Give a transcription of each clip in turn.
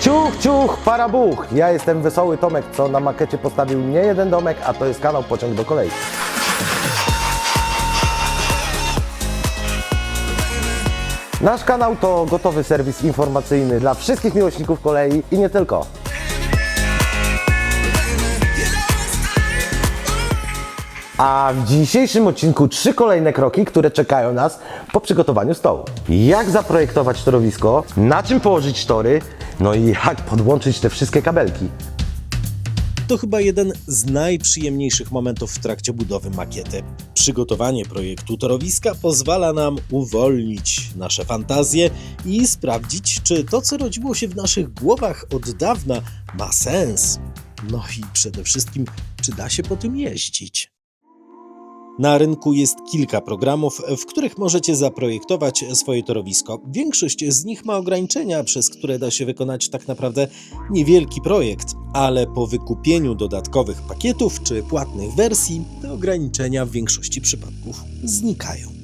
Ciuch, ciuch, parabuch. Ja jestem Wesoły Tomek, co na makiecie postawił nie jeden domek, a to jest kanał Pociąg do kolei. Nasz kanał to gotowy serwis informacyjny dla wszystkich miłośników kolei i nie tylko. A w dzisiejszym odcinku trzy kolejne kroki, które czekają nas po przygotowaniu stołu. Jak zaprojektować torowisko, na czym położyć tory, no i jak podłączyć te wszystkie kabelki. To chyba jeden z najprzyjemniejszych momentów w trakcie budowy makiety. Przygotowanie projektu torowiska pozwala nam uwolnić nasze fantazje i sprawdzić, czy to, co rodziło się w naszych głowach od dawna, ma sens. No i przede wszystkim, czy da się po tym jeździć. Na rynku jest kilka programów, w których możecie zaprojektować swoje torowisko. Większość z nich ma ograniczenia, przez które da się wykonać tak naprawdę niewielki projekt, ale po wykupieniu dodatkowych pakietów czy płatnych wersji, te ograniczenia w większości przypadków znikają.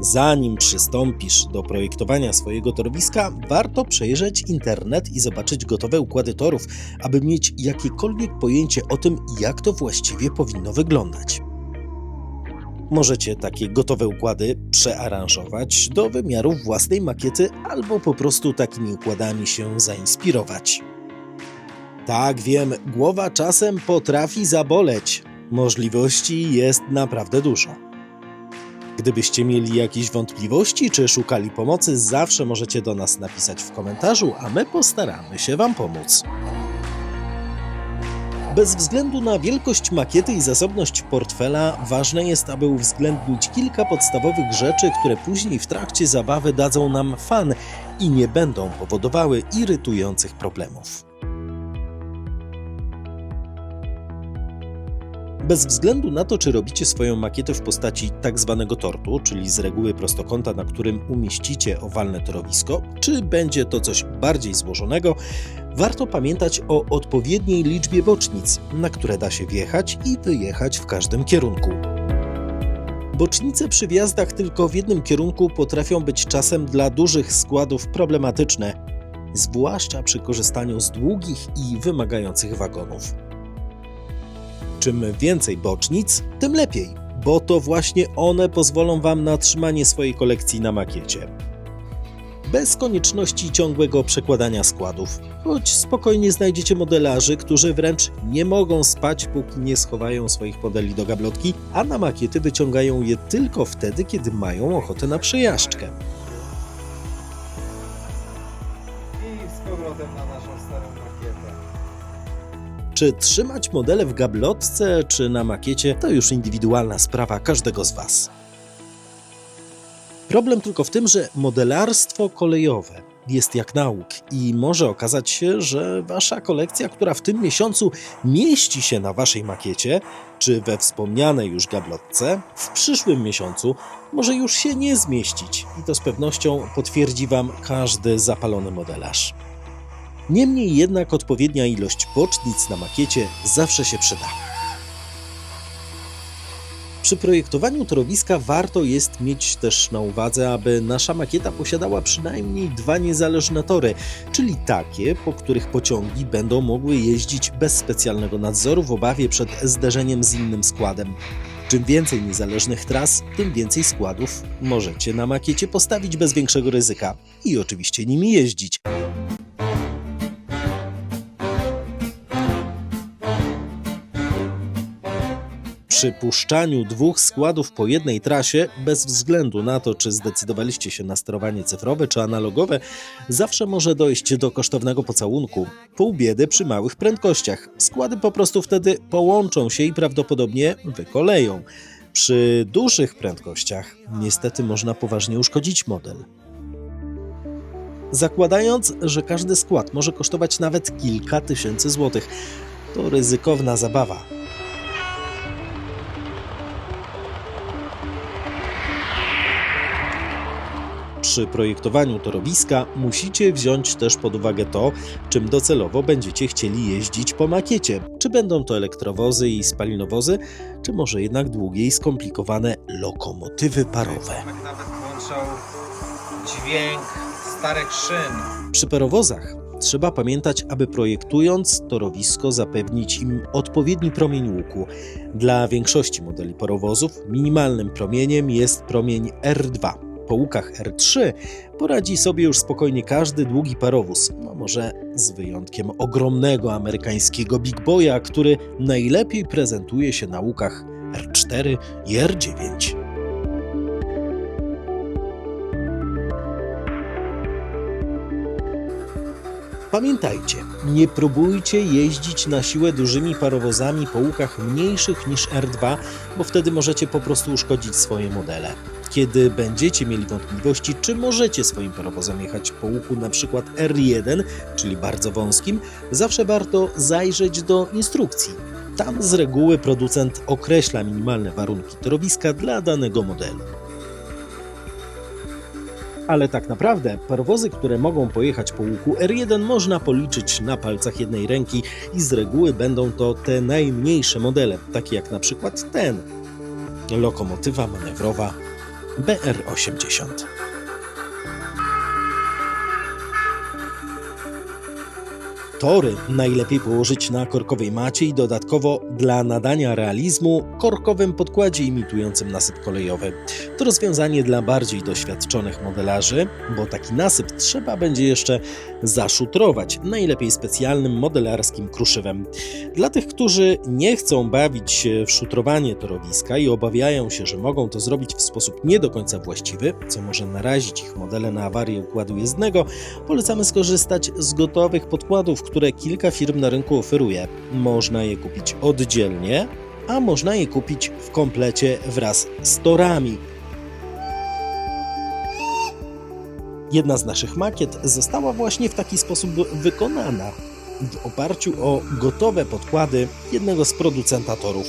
Zanim przystąpisz do projektowania swojego torowiska, warto przejrzeć internet i zobaczyć gotowe układy torów, aby mieć jakiekolwiek pojęcie o tym, jak to właściwie powinno wyglądać. Możecie takie gotowe układy przearanżować do wymiarów własnej makiety albo po prostu takimi układami się zainspirować. Tak, wiem, głowa czasem potrafi zaboleć. Możliwości jest naprawdę dużo. Gdybyście mieli jakieś wątpliwości czy szukali pomocy, zawsze możecie do nas napisać w komentarzu, a my postaramy się Wam pomóc. Bez względu na wielkość makiety i zasobność portfela, ważne jest, aby uwzględnić kilka podstawowych rzeczy, które później w trakcie zabawy dadzą nam fan i nie będą powodowały irytujących problemów. Bez względu na to, czy robicie swoją makietę w postaci tak zwanego tortu, czyli z reguły prostokąta, na którym umieścicie owalne torowisko, czy będzie to coś bardziej złożonego, warto pamiętać o odpowiedniej liczbie bocznic, na które da się wjechać i wyjechać w każdym kierunku. Bocznice przy wjazdach tylko w jednym kierunku potrafią być czasem dla dużych składów problematyczne, zwłaszcza przy korzystaniu z długich i wymagających wagonów. Czym więcej bocznic, tym lepiej, bo to właśnie one pozwolą Wam na trzymanie swojej kolekcji na makiecie. Bez konieczności ciągłego przekładania składów, choć spokojnie znajdziecie modelarzy, którzy wręcz nie mogą spać, póki nie schowają swoich modeli do gablotki, a na makiety wyciągają je tylko wtedy, kiedy mają ochotę na przejażdżkę. Czy trzymać modele w gablotce czy na makiecie to już indywidualna sprawa każdego z Was. Problem tylko w tym, że modelarstwo kolejowe jest jak nauk i może okazać się, że Wasza kolekcja, która w tym miesiącu mieści się na Waszej makiecie, czy we wspomnianej już gablotce, w przyszłym miesiącu może już się nie zmieścić i to z pewnością potwierdzi Wam każdy zapalony modelarz. Niemniej jednak odpowiednia ilość bocznic na makiecie zawsze się przyda. Przy projektowaniu torowiska warto jest mieć też na uwadze, aby nasza makieta posiadała przynajmniej dwa niezależne tory, czyli takie, po których pociągi będą mogły jeździć bez specjalnego nadzoru w obawie przed zderzeniem z innym składem. Czym więcej niezależnych tras, tym więcej składów możecie na makiecie postawić bez większego ryzyka i oczywiście nimi jeździć. Przy puszczaniu dwóch składów po jednej trasie, bez względu na to, czy zdecydowaliście się na sterowanie cyfrowe czy analogowe, zawsze może dojść do kosztownego pocałunku. Pół biedy przy małych prędkościach. Składy po prostu wtedy połączą się i prawdopodobnie wykoleją. Przy dużych prędkościach niestety można poważnie uszkodzić model. Zakładając, że każdy skład może kosztować nawet kilka tysięcy złotych, to ryzykowna zabawa. Przy projektowaniu torowiska musicie wziąć też pod uwagę to, czym docelowo będziecie chcieli jeździć po makiecie. Czy będą to elektrowozy i spalinowozy, czy może jednak długie i skomplikowane lokomotywy parowe. Nawet dźwięk starych szyn. Przy parowozach trzeba pamiętać, aby projektując torowisko zapewnić im odpowiedni promień łuku. Dla większości modeli parowozów minimalnym promieniem jest promień R2. Po łukach R3 poradzi sobie już spokojnie każdy długi parowóz, no może z wyjątkiem ogromnego amerykańskiego Big Boya, który najlepiej prezentuje się na łukach R4 i R9. Pamiętajcie, nie próbujcie jeździć na siłę dużymi parowozami po łukach mniejszych niż R2, bo wtedy możecie po prostu uszkodzić swoje modele. Kiedy będziecie mieli wątpliwości, czy możecie swoim parowozem jechać po łuku przykład R1, czyli bardzo wąskim, zawsze warto zajrzeć do instrukcji. Tam z reguły producent określa minimalne warunki torowiska dla danego modelu. Ale tak naprawdę parowozy, które mogą pojechać po łuku R1 można policzyć na palcach jednej ręki i z reguły będą to te najmniejsze modele, takie jak na przykład ten. Lokomotywa manewrowa BR80. Tory najlepiej położyć na korkowej macie i dodatkowo dla nadania realizmu korkowym podkładzie imitującym nasyp kolejowy. To rozwiązanie dla bardziej doświadczonych modelarzy, bo taki nasyp trzeba będzie jeszcze zaszutrować, najlepiej specjalnym modelarskim kruszywem. Dla tych, którzy nie chcą bawić się w szutrowanie torowiska i obawiają się, że mogą to zrobić w sposób nie do końca właściwy, co może narazić ich modele na awarię układu jezdnego, polecamy skorzystać z gotowych podkładów, które kilka firm na rynku oferuje. Można je kupić oddzielnie, a można je kupić w komplecie wraz z torami. Jedna z naszych makiet została właśnie w taki sposób wykonana, w oparciu o gotowe podkłady jednego z producenta torów.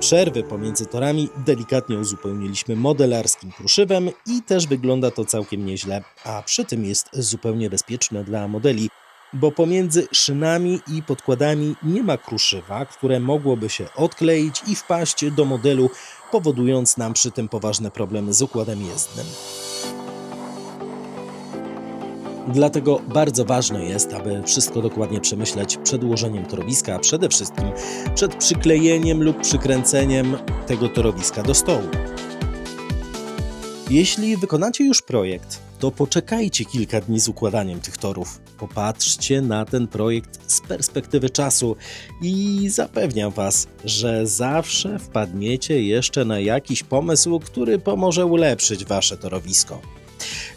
Przerwy pomiędzy torami delikatnie uzupełniliśmy modelarskim kruszywem i też wygląda to całkiem nieźle, a przy tym jest zupełnie bezpieczne dla modeli, bo pomiędzy szynami i podkładami nie ma kruszywa, które mogłoby się odkleić i wpaść do modelu, powodując nam przy tym poważne problemy z układem jezdnym. Dlatego bardzo ważne jest, aby wszystko dokładnie przemyśleć przed ułożeniem torowiska, a przede wszystkim przed przyklejeniem lub przykręceniem tego torowiska do stołu. Jeśli wykonacie już projekt, to poczekajcie kilka dni z układaniem tych torów. Popatrzcie na ten projekt z perspektywy czasu i zapewniam Was, że zawsze wpadniecie jeszcze na jakiś pomysł, który pomoże ulepszyć Wasze torowisko.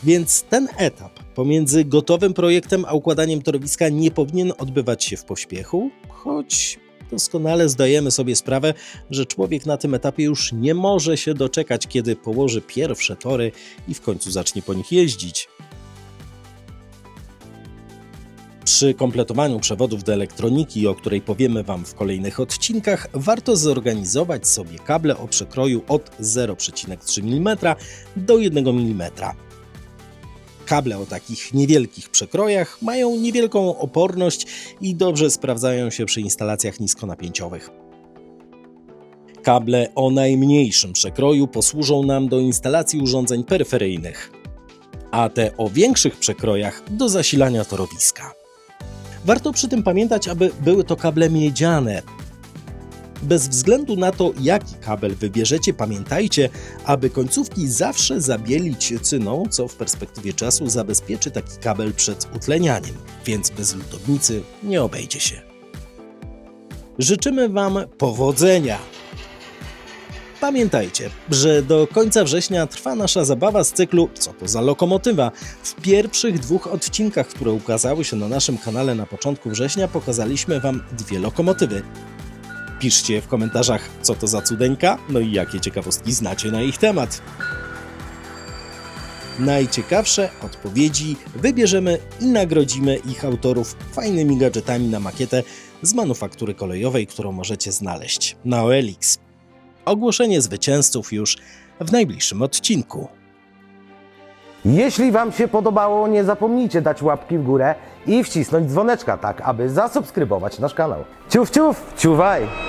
Więc ten etap pomiędzy gotowym projektem a układaniem torowiska nie powinien odbywać się w pośpiechu, choć doskonale zdajemy sobie sprawę, że człowiek na tym etapie już nie może się doczekać, kiedy położy pierwsze tory i w końcu zacznie po nich jeździć. Przy kompletowaniu przewodów do elektroniki, o której powiemy Wam w kolejnych odcinkach, warto zorganizować sobie kable o przekroju od 0,3 mm do 1 mm. Kable o takich niewielkich przekrojach mają niewielką oporność i dobrze sprawdzają się przy instalacjach niskonapięciowych. Kable o najmniejszym przekroju posłużą nam do instalacji urządzeń peryferyjnych, a te o większych przekrojach do zasilania torowiska. Warto przy tym pamiętać, aby były to kable miedziane. Bez względu na to, jaki kabel wybierzecie, pamiętajcie, aby końcówki zawsze zabielić cyną, co w perspektywie czasu zabezpieczy taki kabel przed utlenianiem, więc bez lutownicy nie obejdzie się. Życzymy Wam powodzenia! Pamiętajcie, że do końca września trwa nasza zabawa z cyklu Co to za lokomotywa? W pierwszych dwóch odcinkach, które ukazały się na naszym kanale na początku września, pokazaliśmy Wam dwie lokomotywy. Piszcie w komentarzach, co to za cudeńka, no i jakie ciekawostki znacie na ich temat. Najciekawsze odpowiedzi wybierzemy i nagrodzimy ich autorów fajnymi gadżetami na makietę z manufaktury kolejowej, którą możecie znaleźć na OLX. Ogłoszenie zwycięzców już w najbliższym odcinku. Jeśli Wam się podobało, nie zapomnijcie dać łapki w górę i wcisnąć dzwoneczka, tak aby zasubskrybować nasz kanał. Ciuf, ciuf, ciuwaj!